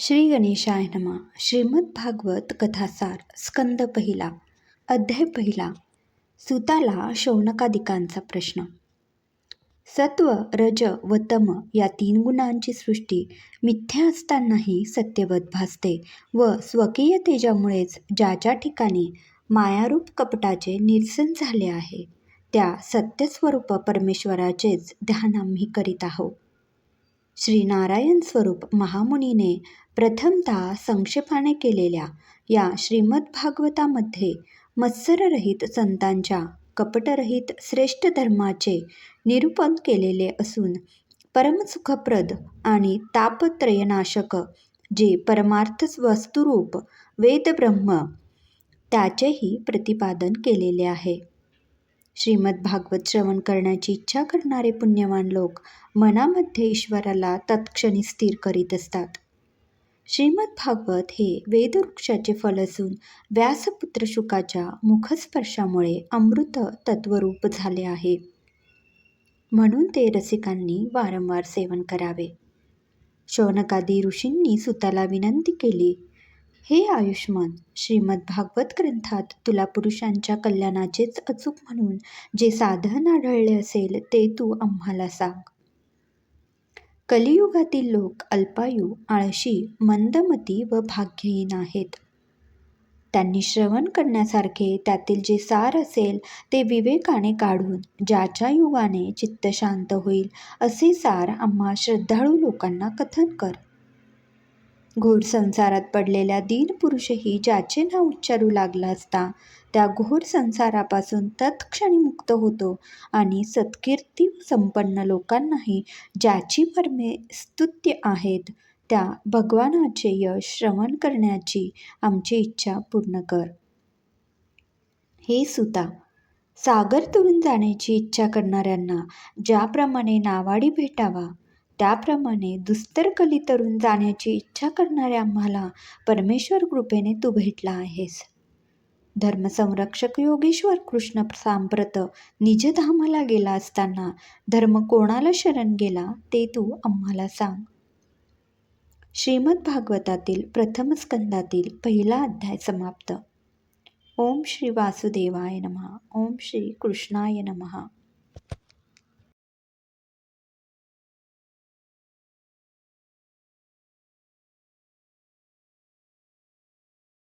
श्री गणेशाय नमा श्रीमद भागवत कथासार स्कंद पहिला अध्याय पहिला सुताला शौनकादिकांचा प्रश्न. सत्व रज व तम या तीन गुणांची सृष्टी मिथ्या असतानाही सत्यवत भासते व स्वकीय तेजामुळेच ज्या ज्या ठिकाणी मायारूप कपटाचे निरसन झाले आहे त्या सत्यस्वरूप परमेश्वराचेच ध्यान आम्ही करीत आहोत. श्रीनारायण स्वरूप महामुनीने प्रथमतः संक्षेपाने केलेल्या या श्रीमद्भागवतामध्ये मत्सररहित संतांच्या कपटरहित श्रेष्ठ धर्माचे निरूपण केलेले असून परमसुखप्रद आणि तापत्रयनाशक जे परमार्थ वस्तुरूप वेदब्रह्म त्याचेही प्रतिपादन केलेले आहे. श्रीमद भागवत श्रवण करण्याची इच्छा करणारे पुण्यवान लोक मनामध्ये ईश्वराला तत्क्षणी स्थिर करीत असतात. श्रीमद भागवत हे वेदवृक्षाचे फल असून व्यासपुत्र शुकाच्या मुखस्पर्शामुळे अमृत तत्वरूप झाले आहे. म्हणून ते रसिकांनी वारंवार सेवन करावे. शौनकादी ऋषींनी सुताला विनंती केली हे आयुष्मान श्रीमद भागवत ग्रंथात तुला पुरुषांच्या कल्याणाचेच अचूक म्हणून जे साधन आढळले असेल ते तू आम्हाला सांग. कलियुगातील लोक अल्पायू आळशी मंदमती व भाग्यहीन आहेत. त्यांनी श्रवण करण्यासारखे त्यातील जे सार असेल ते विवेकाने काढून ज्याच्या युगाने चित्त शांत होईल असे सार आम्हा श्रद्धाळू लोकांना कथन कर. घोर संसारात पडलेल्या दीन पुरुषही ज्याचे नाव उच्चारू लागला असता त्या घोर संसारापासून तत्क्षणी मुक्त होतो आणि सत्कीर्ती संपन्न लोकांनाही ज्याची परमे स्तुत्य आहेत त्या भगवानाचे यश श्रवण करण्याची आमची इच्छा पूर्ण कर. हे सुता सागर तुरून जाण्याची इच्छा करणाऱ्यांना ज्याप्रमाणे नावाडी भेटावा त्याप्रमाणे दुस्तर कली तरुण जाण्याची इच्छा करणाऱ्या आम्हाला परमेश्वर कृपेने तू भेटला आहेस. धर्मसंरक्षक योगेश्वर कृष्ण सांप्रत निजधामाला गेला असताना धर्म कोणाला शरण गेला ते तू आम्हाला सांग. श्रीमद भागवतातील प्रथम स्कंदातील पहिला अध्याय समाप्त. ओम श्री वासुदेवाय नमः. ओम श्री कृष्णाय नमः.